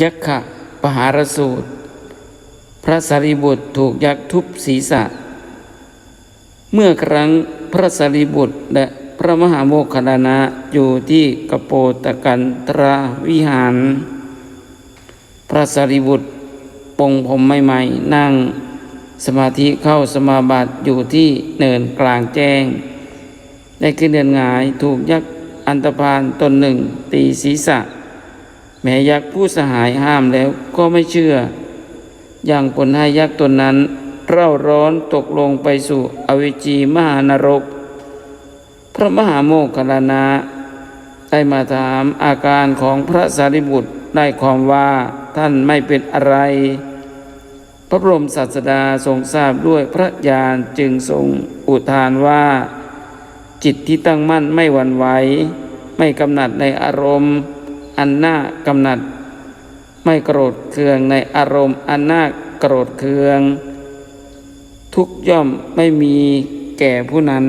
ยักขะปหารสูตร พระสารีบุตรถูกยักษ์ทุบศีรษะ เมื่อครั้งพระสารีบุตรและพระมหาโมคคัลลานะอยู่ที่กโปตกันตราวิหาร พระสารีบุตรปงผมใหม่ๆนั่งสมาธิเข้าสมาบัติอยู่ที่เนินกลางแจ้ง ได้ขึ้นเดินหงายถูกยักษ์อันตพานตนหนึ่งตีศีรษะ แม้ยักษ์ผู้สหายห้ามแล้วก็ไม่เชื่อ อย่างผลให้ยักษ์ตนนั้นเร่าร้อนตกลงไปสู่อเวจีมหานรก พระมหาโมคคัลลานะได้มาถามอาการของพระสารีบุตรได้ความว่าท่านไม่เป็นอะไร พระบรมศาสดาทรงทราบด้วยพระญาณจึงทรงอุทานว่า จิตที่ตั้งมั่นไม่หวั่นไหว ไม่กำหนัดในอารมณ์ อันน่ากำหนัด ไม่โกรธเคืองในอารมณ์ อันน่าโกรธเคือง ทุกย่อมไม่มีแก่ผู้นั้น